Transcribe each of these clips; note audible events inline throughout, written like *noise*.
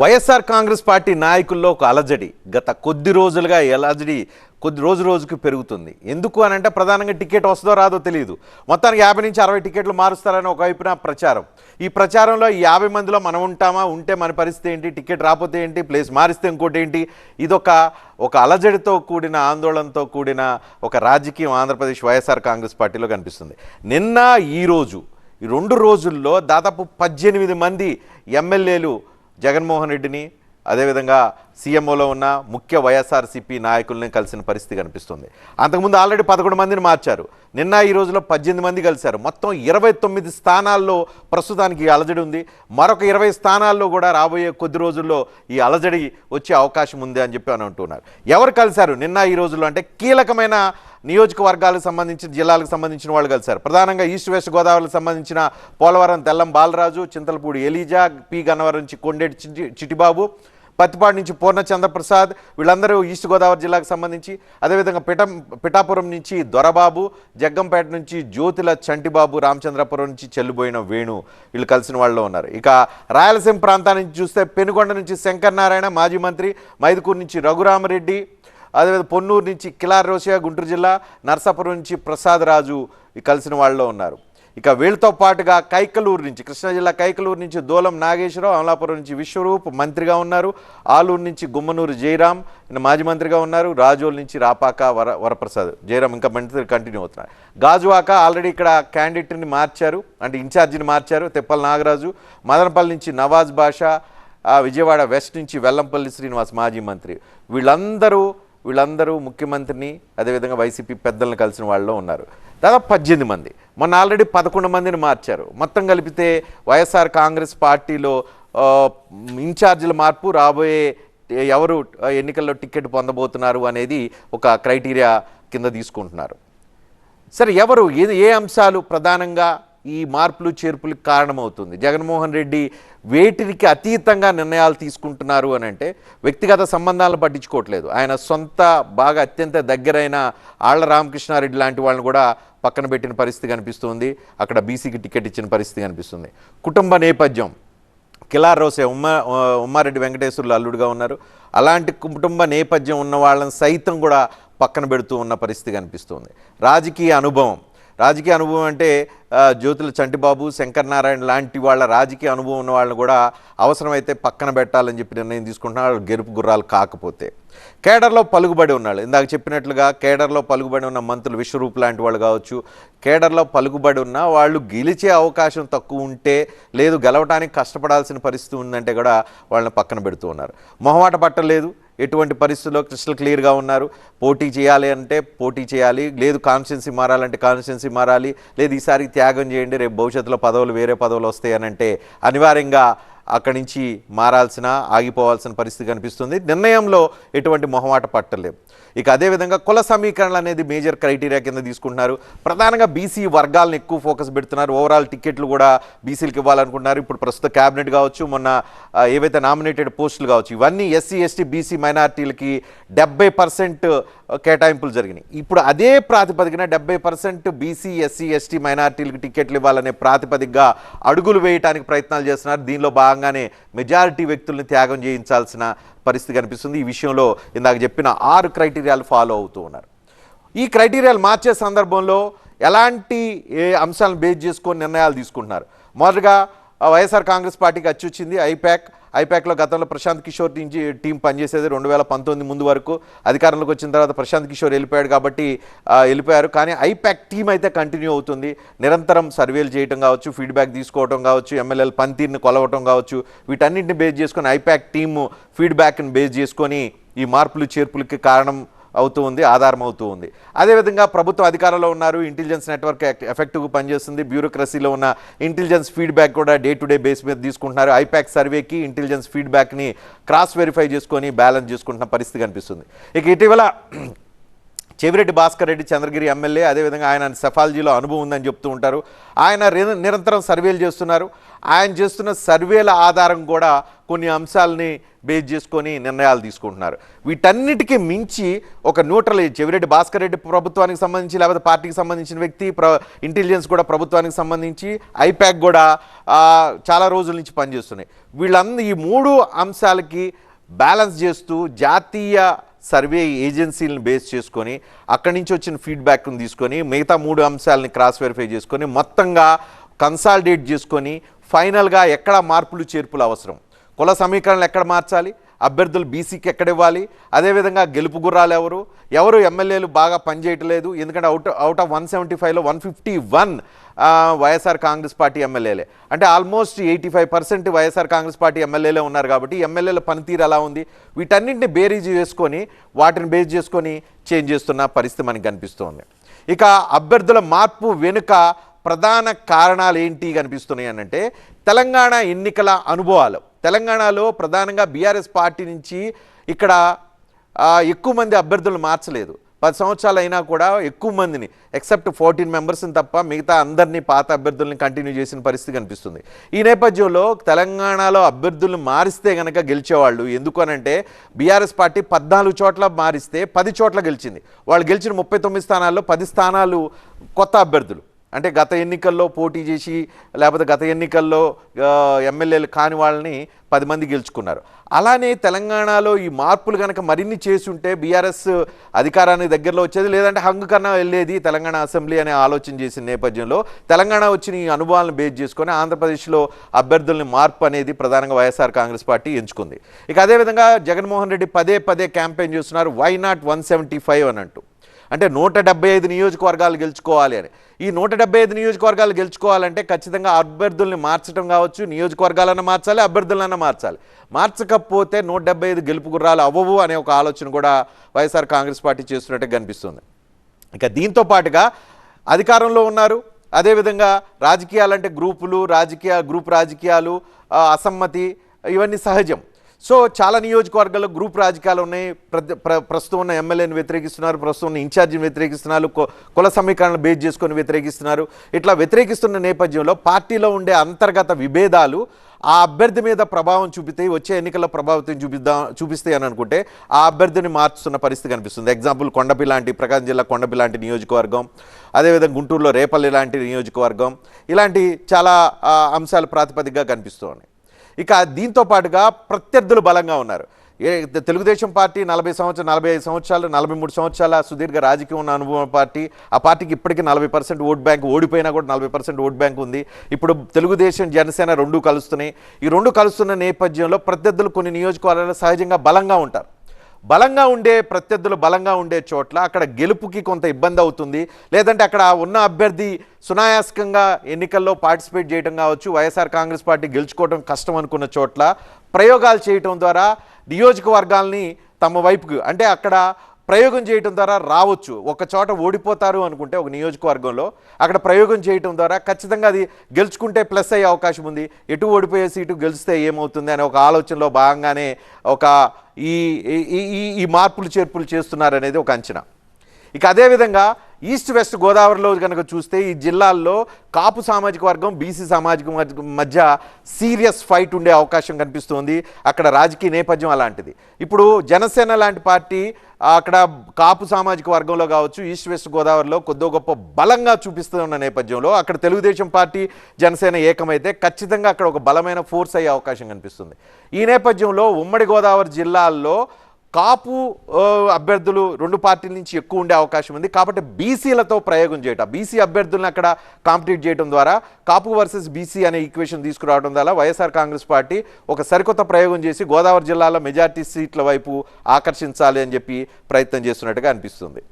YSR Congress party నాయకుల్లో ఒక అలజడి. గత కొద్ది రోజులుగా అలజడి కొద్ది రోజు రోజుకి పెరుగుతుంది. ఎందుకు అని అంటే ప్రధానంగా టికెట్ వస్తుందో రాదో తెలియదు. మొత్తానికి యాభై నుంచి అరవై టికెట్లు మారుస్తారని ఒకవైపున ప్రచారం. ఈ ప్రచారంలో ఈ యాభై మందిలో మనం ఉంటామా? ఉంటే మన పరిస్థితి ఏంటి? టికెట్ రాకపోతే ఏంటి? ప్లేస్ మారిస్తే ఇంకోటి ఏంటి? ఇదొక ఒక అలజడితో కూడిన ఆందోళనతో కూడిన ఒక రాజకీయం ఆంధ్రప్రదేశ్ వైఎస్ఆర్ కాంగ్రెస్ పార్టీలో కనిపిస్తుంది. నిన్న ఈరోజు ఈ రెండు రోజుల్లో దాదాపు పద్దెనిమిది మంది ఎమ్మెల్యేలు జగన్మోహన్ రెడ్డిని అదేవిధంగా సీఎంఓలో ఉన్న ముఖ్య వైఎస్ఆర్సీపీ నాయకుల్ని కలిసిన పరిస్థితి కనిపిస్తుంది. అంతకుముందు ఆల్రెడీ పదకొండు మందిని మార్చారు. నిన్న ఈ రోజులో పద్దెనిమిది మంది కలిశారు. మొత్తం ఇరవై తొమ్మిది స్థానాల్లో ప్రస్తుతానికి ఈ అలజడి ఉంది. మరొక ఇరవై స్థానాల్లో కూడా రాబోయే కొద్ది రోజుల్లో ఈ అలజడి వచ్చే అవకాశం ఉంది అని చెప్పి అని అంటున్నారు. ఎవరు కలిశారు నిన్న ఈ రోజుల్లో అంటే కీలకమైన నియోజకవర్గాలకు సంబంధించిన జిల్లాలకు సంబంధించిన వాళ్ళు కలిశారు ప్రధానంగా ఈస్ట్ వెస్ట్ గోదావరికి సంబంధించిన పోలవరం తెల్లం బాలరాజు చింతలపూడి ఎలీజా పి గన్నవరం నుంచి కొండేటి చిటిబాబు పత్తిపాడు నుంచి పూర్ణచంద్ర ప్రసాద్ వీళ్ళందరూ ఈస్ట్ గోదావరి జిల్లాకు సంబంధించి అదేవిధంగా పిట పిఠాపురం నుంచి దొరబాబు జగ్గంపేట నుంచి జ్యోతిల చంటిబాబు రామచంద్రపురం నుంచి చెల్లిపోయిన వేణు వీళ్ళు కలిసిన వాళ్ళు ఉన్నారు. ఇక రాయలసీమ ప్రాంతాన్ని చూస్తే పెనుగొండ నుంచి శంకర్ నారాయణ మాజీ మంత్రి మైదుకూరు నుంచి రఘురామరెడ్డి అదేవిధంగా పొన్నూరు నుంచి కిలార్ రోషియా గుంటూరు జిల్లా నర్సాపురం నుంచి ప్రసాద్ రాజు కలిసిన వాళ్ళలో ఉన్నారు. ఇక వీళ్ళతో పాటుగా కైకలూరు నుంచి కృష్ణా జిల్లా కైకలూరు నుంచి దూలం నాగేశ్వరరావు అమలాపురం నుంచి విశ్వరూప్ మంత్రిగా ఉన్నారు. ఆలూరు నుంచి గుమ్మనూరు జయరాం మాజీ మంత్రిగా ఉన్నారు. రాజోల్ నుంచి రాపాక వర వరప్రసాద్. జయరాం ఇంకా మంత్రి కంటిన్యూ అవుతున్నారు. గాజువాక ఆల్రెడీ ఇక్కడ క్యాండిడేట్ని మార్చారు. అంటే ఇన్ఛార్జిని మార్చారు. తెప్పల నాగరాజు మదనపల్లి నుంచి నవాజ్ బాషా విజయవాడ వెస్ట్ నుంచి వెల్లంపల్లి శ్రీనివాస్ మాజీ మంత్రి. వీళ్ళందరూ వీళ్ళందరూ ముఖ్యమంత్రిని అదేవిధంగా వైసీపీ పెద్దలను కలిసిన వాళ్ళు ఉన్నారు. దాదాపు పద్దెనిమిది మంది. మొన్న ఆల్రెడీ పదకొండు మందిని మార్చారు. మొత్తం కలిపితే వైఎస్ఆర్ కాంగ్రెస్ పార్టీలో ఇన్ఛార్జీల మార్పు రాబోయే ఎవరు ఎన్నికల్లో టికెట్ పొందబోతున్నారు అనేది ఒక క్రైటీరియా కింద తీసుకుంటున్నారు. సరే ఎవరు ఏ ఏ అంశాలు ప్రధానంగా ఈ మార్పులు చేర్పులకు కారణమవుతుంది. జగన్మోహన్ రెడ్డి వేటికి అతీతంగా నిర్ణయాలు తీసుకుంటున్నారు అని అంటే వ్యక్తిగత సంబంధాలను పట్టించుకోవట్లేదు. ఆయన సొంత బాగా అత్యంత దగ్గరైన ఆళ్ళ రామకృష్ణారెడ్డి లాంటి వాళ్ళని కూడా పక్కన పెట్టిన పరిస్థితి కనిపిస్తుంది. అక్కడ బీసీకి టికెట్ ఇచ్చిన పరిస్థితి కనిపిస్తుంది. కుటుంబ నేపథ్యం. కిలార్ రోసే ఉమ్మ ఉమ్మారెడ్డి వెంకటేశ్వర్లు అల్లుడుగా ఉన్నారు. అలాంటి కుటుంబ నేపథ్యం ఉన్న వాళ్ళని సైతం కూడా పక్కన పెడుతూ ఉన్న పరిస్థితి కనిపిస్తుంది. రాజకీయ అనుభవం. రాజకీయ అనుభవం అంటే జ్యోతుల చంటిబాబు శంకర్ నారాయణ లాంటి వాళ్ళ రాజకీయ అనుభవం ఉన్న వాళ్ళని కూడా అవసరమైతే పక్కన పెట్టాలని చెప్పి నిర్ణయం తీసుకుంటున్నారు. గెలుపు గుర్రాలు కాకపోతే. కేడర్లో పలుకుబడి ఉన్నాడు ఇందాక చెప్పినట్లుగా కేడర్లో పలుకుబడి ఉన్న మంత్రులు విశ్వరూప్ లాంటి వాళ్ళు కావచ్చు కేడర్లో పలుకుబడి ఉన్న వాళ్ళు గెలిచే అవకాశం తక్కువ ఉంటే లేదు గెలవడానికి కష్టపడాల్సిన పరిస్థితి ఉందంటే కూడా వాళ్ళని పక్కన పెడుతూ ఉన్నారు. మొహమాట పట్టలేదు. ఎటువంటి పరిస్థితుల్లో క్రిస్టల్ క్లియర్గా ఉన్నారు? పోటీ చేయాలి అంటే పోటీ చేయాలి. లేదు కాన్స్టెన్సీ మారాలంటే కాన్స్టెన్సీ మారాలి. లేదు ఈసారి త్యాగం చేయండి. రేపు భవిష్యత్తులో పదవులు వేరే పదవులు వస్తాయనంటే అనివార్యంగా అక్కడి నుంచి మారాల్సిన ఆగిపోవాల్సిన పరిస్థితి కనిపిస్తుంది. నిర్ణయంలో ఎటువంటి మొహమాట పట్టలేదు. ఇక అదేవిధంగా కుల సమీకరణలు అనేది మేజర్ క్రైటీరియా కింద తీసుకుంటున్నారు. ప్రధానంగా బీసీ వర్గాలను ఎక్కువ ఫోకస్ పెడుతున్నారు. ఓవరాల్ టికెట్లు కూడా బీసీలకు ఇవ్వాలనుకుంటున్నారు. ఇప్పుడు ప్రస్తుత క్యాబినెట్ కావచ్చు మొన్న ఏవైతే నామినేటెడ్ పోస్టులు కావచ్చు ఇవన్నీ ఎస్సీ ఎస్టీ బీసీ మైనార్టీలకి డెబ్బై పర్సెంట్ కేటాయింపులు జరిగినాయి. ఇప్పుడు అదే ప్రాతిపదికన డెబ్బై పర్సెంట్ బీసీ ఎస్సీ ఎస్టీ మైనార్టీలకు టికెట్లు ఇవ్వాలనే ప్రాతిపదికగా అడుగులు వేయడానికి ప్రయత్నాలు చేస్తున్నారు. దీనిలో భాగంగానే మెజారిటీ వ్యక్తుల్ని త్యాగం చేయించాల్సిన పరిస్థితి కనిపిస్తుంది. ఈ విషయంలో ఇందాక చెప్పిన ఆరు క్రైటీరియాలు ఫాలో అవుతూ ఉన్నారు. ఈ క్రైటీరియాలు మార్చే సందర్భంలో ఎలాంటి ఏ అంశాలను బేస్ చేసుకొని నిర్ణయాలు తీసుకుంటున్నారు? మొదటగా వైఎస్ఆర్ కాంగ్రెస్ పార్టీకి వచ్చి వచ్చింది ఐపాక్ ఐపాక్లో గతంలో ప్రశాంత్ కిషోర్ నుంచి టీం పనిచేసేది రెండు వేల పంతొమ్మిది ముందు వరకు. అధికారంలోకి వచ్చిన తర్వాత ప్రశాంత్ కిషోర్ వెళ్ళిపోయాడు కాబట్టి వెళ్ళిపోయారు. కానీ ఐపాక్ టీం అయితే కంటిన్యూ అవుతుంది. నిరంతరం సర్వేలు చేయటం కావచ్చు ఫీడ్బ్యాక్ తీసుకోవడం కావచ్చు ఎమ్మెల్యేల పనితీరుని కొలవటం కావచ్చు. వీటన్నింటిని బేస్ చేసుకొని ఐపాక్ టీము ఫీడ్బ్యాక్ని బేస్ చేసుకొని ఈ మార్పులు చేర్పులకి కారణం అవుతూ ఉంది ఆధారం అవుతూ ఉంది. అదేవిధంగా ప్రభుత్వ అధికారంలో ఉన్నారు ఇంటెలిజెన్స్ నెట్వర్క్ ఎఫెక్టివ్గా పనిచేస్తుంది బ్యూరోక్రసీలో ఉన్న ఇంటెలిజెన్స్ ఫీడ్బ్యాక్ కూడా డే టు డే బేస్ మీద తీసుకుంటున్నారు. ఐపాక్ సర్వేకి ఇంటెలిజెన్స్ ఫీడ్బ్యాక్ని క్రాస్ వెరిఫై చేసుకొని బ్యాలెన్స్ చేసుకుంటున్న పరిస్థితి కనిపిస్తుంది. ఇక ఇటీవల *clears throat* చెవిరెడ్డి భాస్కర్ రెడ్డి చంద్రగిరి ఎమ్మెల్యే అదేవిధంగా ఆయన సెఫాలజీలో అనుభవం ఉందని చెప్తూ ఉంటారు. ఆయన నిరంతరం సర్వేలు చేస్తున్నారు. ఆయన చేస్తున్న సర్వేల ఆధారం కూడా కొన్ని అంశాలని బేస్ చేసుకొని నిర్ణయాలు తీసుకుంటున్నారు. వీటన్నిటికీ మించి ఒక న్యూట్రల్ చెవిరెడ్డి భాస్కర్ రెడ్డి ప్రభుత్వానికి సంబంధించి లేకపోతే పార్టీకి సంబంధించిన వ్యక్తి ప్ర ఇంటెలిజెన్స్ కూడా ప్రభుత్వానికి సంబంధించి ఐప్యాక్ కూడా చాలా రోజుల నుంచి పనిచేస్తున్నాయి. వీళ్ళందరూ ఈ మూడు అంశాలకి బ్యాలెన్స్ చేస్తూ జాతీయ సర్వే ఏజెన్సీలను బేస్ చేసుకొని అక్కడి నుంచి వచ్చిన ఫీడ్బ్యాక్ని తీసుకొని మిగతా మూడు అంశాలని క్రాస్ వెరిఫై చేసుకొని మొత్తంగా కన్సాలిడేట్ చేసుకొని ఫైనల్గా ఎక్కడ మార్పులు చేర్పులు అవసరం. కుల సమీకరణలు ఎక్కడ మార్చాలి? అభ్యర్థులు బీసీకి ఎక్కడ ఇవ్వాలి? అదేవిధంగా గెలుపు గుర్రాలు ఎవరు? ఎవరు ఎమ్మెల్యేలు బాగా పనిచేయట్లేదు? ఎందుకంటే out out of one seventy ఫైవ్లో one fifty one YSR Congress party ఎమ్మెల్యేలే. అంటే almost eighty five percent YSR Congress party ఎమ్మెల్యేలే ఉన్నారు కాబట్టి ఎమ్మెల్యేల పనితీరు ఎలా ఉంది? వీటన్నింటిని బేరీజ్ చేసుకొని వాటిని బేస్ చేసుకొని చేంజ్ చేస్తున్న పరిస్థితి మనకి కనిపిస్తోంది. ఇక అభ్యర్థుల మార్పు వెనుక ప్రధాన కారణాలు ఏంటి కనిపిస్తున్నాయి అని అంటే తెలంగాణ ఎన్నికల అనుభవాలు. తెలంగాణలో ప్రధానంగా బీఆర్ఎస్ పార్టీ నుంచి ఇక్కడ ఎక్కువ మంది అభ్యర్థులు మార్చలేదు. పది సంవత్సరాలు అయినా కూడా ఎక్కువ మందిని ఎక్సెప్ట్ ఫోర్టీన్ మెంబర్స్ని తప్ప మిగతా అందరినీ పాత అభ్యర్థుల్ని కంటిన్యూ చేసిన పరిస్థితి కనిపిస్తుంది. ఈ నేపథ్యంలో తెలంగాణలో అభ్యర్థులను మారిస్తే కనుక గెలిచేవాళ్ళు ఎందుకు అనంటే బీఆర్ఎస్ పార్టీ పద్నాలుగు చోట్ల మారిస్తే పది చోట్ల గెలిచింది. వాళ్ళు గెలిచిన ముప్పై తొమ్మిది స్థానాల్లో పది స్థానాలు కొత్త అభ్యర్థులు. అంటే గత ఎన్నికల్లో పోటీ చేసి లేకపోతే గత ఎన్నికల్లో ఎమ్మెల్యేలు కాని వాళ్ళని పది మంది గెలుచుకున్నారు. అలానే తెలంగాణలో ఈ మార్పులు కనుక మరిన్ని చేసి ఉంటే బీఆర్ఎస్ అధికారానికి దగ్గరలో వచ్చేది లేదంటే హంగు కన్నా వెళ్ళేది తెలంగాణ అసెంబ్లీ అనే ఆలోచన చేసిన నేపథ్యంలో తెలంగాణ వచ్చిన ఈ అనుభవాలను బేస్ చేసుకొని ఆంధ్రప్రదేశ్లో అభ్యర్థుల్ని మార్పు అనేది ప్రధానంగా వైఎస్ఆర్ కాంగ్రెస్ పార్టీ ఎంచుకుంది. ఇక అదేవిధంగా జగన్మోహన్ రెడ్డి పదే పదే క్యాంపెయిన్ చేస్తున్నారు why not one seventy five అని అంటూ. అంటే నూట డెబ్బై ఐదు నియోజకవర్గాలు గెలుచుకోవాలి అని. ఈ నూట డెబ్బై ఐదు నియోజకవర్గాలు గెలుచుకోవాలంటే ఖచ్చితంగా అభ్యర్థుల్ని మార్చడం కావచ్చు నియోజకవర్గాలన్నా మార్చాలి అభ్యర్థులన్నా మార్చాలి. మార్చకపోతే నూట డెబ్బై ఐదు గెలుపు గుర్రాలు అవ్వవు అనే ఒక ఆలోచన కూడా వైఎస్ఆర్ కాంగ్రెస్ పార్టీ చేస్తున్నట్టు కనిపిస్తుంది. ఇక దీంతో పాటుగా అధికారంలో ఉన్నారు. అదేవిధంగా రాజకీయాలంటే గ్రూపులు రాజకీయ గ్రూప్ రాజకీయాలు అసమ్మతి ఇవన్నీ సహజం. సో చాలా నియోజకవర్గాల్లో గ్రూప్ రాజకీయాలు ఉన్నాయి. ప్ర- ప్ర- ప్రస్తుతం ఉన్న ఎమ్మెల్యేని వ్యతిరేకిస్తున్నారు. ప్రస్తుతం ఉన్న ఇన్ఛార్జిని వ్యతిరేకిస్తున్నారు. కుల సమీకరణలు బేస్ చేసుకొని వ్యతిరేకిస్తున్నారు. ఇట్లా వ్యతిరేకిస్తున్న నేపథ్యంలో పార్టీలో ఉండే అంతర్గత విభేదాలు ఆ అభ్యర్థి మీద ప్రభావం చూపితే వచ్చే ఎన్నికల్లో ప్రభావితం చూపిద్దాం చూపిస్తాయి అని అనుకుంటే ఆ అభ్యర్థిని మార్చుతున్న పరిస్థితి కనిపిస్తుంది. ఎగ్జాంపుల్ కొండపి లాంటి ప్రకాశం జిల్లా కొండపి లాంటి నియోజకవర్గం అదేవిధంగా గుంటూరులో రేపల్లి లాంటి నియోజకవర్గం ఇలాంటి చాలా అంశాలు ప్రాతిపదికగా కనిపిస్తున్నాయి ఇక దీంతో పాటుగా ప్రత్యర్థులు బలంగా ఉన్నారు. ఏ తెలుగుదేశం పార్టీ నలభై సంవత్సరాలు నలభై ఐదు సంవత్సరాలు నలభై మూడు సంవత్సరాల సుదీర్ఘ రాజకీయం ఉన్న అనుభవం పార్టీ ఆ పార్టీకి ఇప్పటికీ నలభై పర్సెంట్ ఓట్ బ్యాంక్ ఓడిపోయినా కూడా నలభై పర్సెంట్ ఓట్ బ్యాంక్ ఉంది. ఇప్పుడు తెలుగుదేశం జనసేన రెండు కలుస్తున్నాయి. ఈ రెండు కలుస్తున్న నేపథ్యంలో ప్రత్యర్థులు కొన్ని నియోజకవర్గాల్లో సహజంగా బలంగా ఉంటారు. బలంగా ఉండే ప్రత్యర్థులు బలంగా ఉండే చోట్ల అక్కడ గెలుపుకి కొంత ఇబ్బంది అవుతుంది. లేదంటే అక్కడ ఉన్న అభ్యర్థి సునాయాసకంగా ఎన్నికల్లో పార్టిసిపేట్ చేయడం కావచ్చు వైఎస్ఆర్ కాంగ్రెస్ పార్టీ గెలుచుకోవడం కష్టం అనుకున్న చోట్ల ప్రయోగాలు చేయటం ద్వారా నియోజకవర్గాల్ని తమ వైపుకు అంటే అక్కడ ప్రయోగం చేయటం ద్వారా రావచ్చు. ఒక చోట ఓడిపోతారు అనుకుంటే ఒక నియోజకవర్గంలో అక్కడ ప్రయోగం చేయటం ద్వారా ఖచ్చితంగా అది గెలుచుకుంటే ప్లస్ అయ్యే అవకాశం ఉంది. ఎటు ఓడిపోయే సీటు గెలిస్తే ఏమవుతుంది అనే ఒక ఆలోచనలో భాగంగానే ఒక ఈ ఈ- ఈ- ఈ మార్పులు చేర్పులు చేస్తున్నారనేది ఒక అంచనా. ఇక అదేవిధంగా ఈస్ట్ వెస్ట్ గోదావరిలో కనుక చూస్తే ఈ జిల్లాల్లో కాపు సామాజిక వర్గం బీసీ సామాజిక మధ్య సీరియస్ ఫైట్ ఉండే అవకాశం కనిపిస్తుంది. అక్కడ రాజకీయ నేపథ్యం అలాంటిది. ఇప్పుడు జనసేన లాంటి పార్టీ అక్కడ కాపు సామాజిక వర్గంలో కావచ్చు ఈస్ట్ వెస్ట్ గోదావరిలో కొద్దో గొప్ప బలంగా చూపిస్తున్న నేపథ్యంలో అక్కడ తెలుగుదేశం పార్టీ జనసేన ఏకమైతే ఖచ్చితంగా అక్కడ ఒక బలమైన ఫోర్స్ అయ్యే అవకాశం కనిపిస్తుంది. ఈ నేపథ్యంలో ఉమ్మడి గోదావరి జిల్లాల్లో కాపు అభ్యర్థులు రెండు పార్టీల నుంచి ఎక్కువ ఉండే అవకాశం ఉంది. కాబట్టి బీసీలతో ప్రయోగం చేయటం బీసీ అభ్యర్థులను అక్కడ కాంపిటీట్ చేయడం ద్వారా కాపు వర్సెస్ బీసీ అనే ఈక్వేషన్ తీసుకురావడం ద్వారా వైఎస్ఆర్ కాంగ్రెస్ పార్టీ ఒక సరికొత్త ప్రయోగం చేసి గోదావరి జిల్లాలో మెజార్టీ సీట్ల వైపు ఆకర్షించాలి అని చెప్పి ప్రయత్నం చేస్తున్నట్టుగా అనిపిస్తుంది.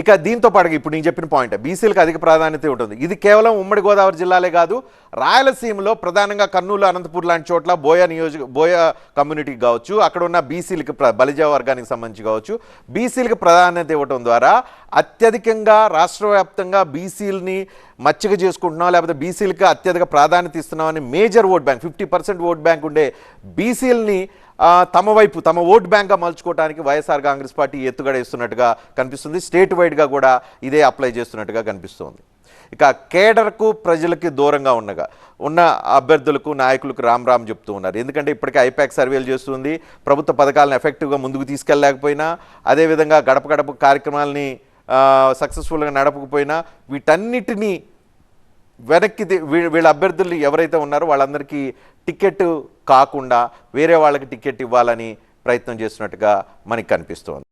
ఇక దీంతో పాటుగా ఇప్పుడు నేను చెప్పిన పాయింట్ బీసీలకు అధిక ప్రాధాన్యత ఉంటుంది. ఇది కేవలం ఉమ్మడి గోదావరి జిల్లాలే కాదు రాయలసీమలో ప్రధానంగా కర్నూలు అనంతపూర్ లాంటి చోట్ల బోయ నియోజక బోయ కమ్యూనిటీకి కావచ్చు అక్కడ ఉన్న బీసీలకు బలిజా వర్గానికి సంబంధించి కావచ్చు బీసీలకు ప్రాధాన్యత ఇవ్వడం ద్వారా అత్యధికంగా రాష్ట్ర వ్యాప్తంగా బీసీలని మచ్చిక చేసుకుంటున్నాం లేకపోతే బీసీలకు అత్యధిక ప్రాధాన్యత ఇస్తున్నామని major vote bank fifty percent vote bank ఉండే బీసీలని తమ వైపు తమ ఓట్ బ్యాంక్గా మలుచుకోవడానికి వైఎస్ఆర్ కాంగ్రెస్ పార్టీ ఎత్తుగడ ఇస్తున్నట్టుగా కనిపిస్తుంది. స్టేట్ వైడ్గా కూడా ఇదే అప్లై చేస్తున్నట్టుగా కనిపిస్తుంది. ఇక కేడర్కు ప్రజలకి దూరంగా ఉండగా ఉన్న అభ్యర్థులకు నాయకులకు రామ్ రామ్ చెప్తూ ఉన్నారు. ఎందుకంటే ఇప్పటికే ఐపాక్ సర్వేలు చేస్తుంది. ప్రభుత్వ పథకాలను ఎఫెక్టివ్గా ముందుకు తీసుకెళ్ళలేకపోయినా అదేవిధంగా గడప గడప కార్యక్రమాలని సక్సెస్ఫుల్గా నడపకపోయినా వీటన్నిటినీ వెనక్కి వీళ్ళ అభ్యర్థులు ఎవరైతే ఉన్నారో వాళ్ళందరికీ టికెట్ కాకుండా వేరే వాళ్ళకి టికెట్ ఇవ్వాలని ప్రయత్నం చేస్తున్నట్టుగా మనకి కనిపిస్తోంది.